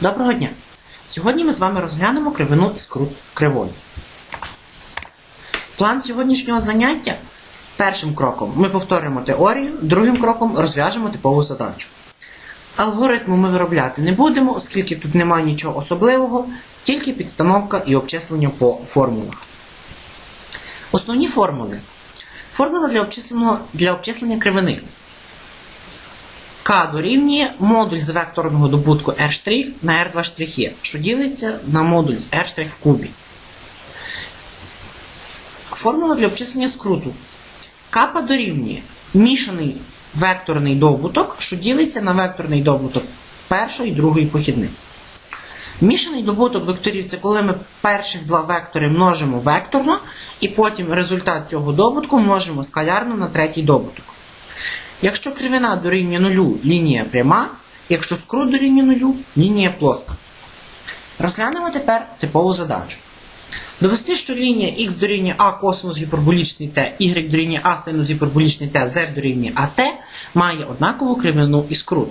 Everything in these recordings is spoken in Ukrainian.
Доброго дня! Сьогодні ми з вами розглянемо кривину і скрут кривої. План сьогоднішнього заняття першим кроком ми повторимо теорію, другим кроком розв'яжемо типову задачу. Алгоритму ми виробляти не будемо, оскільки тут немає нічого особливого, тільки підстановка і обчислення по формулах. Основні формули. Формула для обчислення, для обчислення кривини. К дорівнює модуль з векторного добутку R' на R2 що ділиться на модуль з R' в кубі. Формула для обчислення скруту. Капа дорівнює мішаний векторний добуток, що ділиться на векторний добуток першої і другої похідних. Мішаний добуток векторів це коли ми перших два вектори множимо векторно, і потім результат цього добутку множимо скалярно на третій добуток. Якщо кривина дорівнює нулю, лінія пряма, якщо скрут дорівнює нулю, лінія плоска. Розглянемо тепер типову задачу. Довести, що лінія х дорівнює А косинус гіперболічний Т, y дорівнює А синус гіперболічний Т, z дорівнює АТ має однакову кривину і скрут.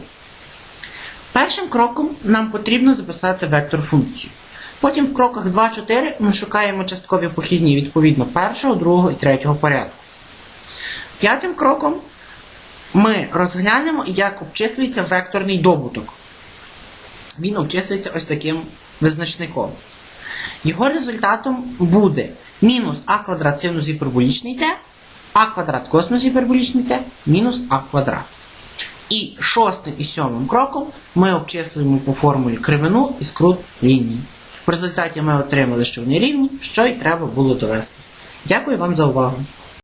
Першим кроком нам потрібно записати вектор функції. Потім в кроках 2-4 ми шукаємо часткові похідні відповідно першого, другого і третього порядку. П'ятим кроком ми розглянемо, як обчислюється векторний добуток. Він обчислюється ось таким визначником. Його результатом буде мінус а квадрат синус гіперболічний t, а квадрат косинус гіперболічний t, мінус а квадрат. І шостим і сьомим кроком ми обчислюємо по формулі кривину і скрут лінії. В результаті ми отримали, що вони рівні, що й треба було довести. Дякую вам за увагу.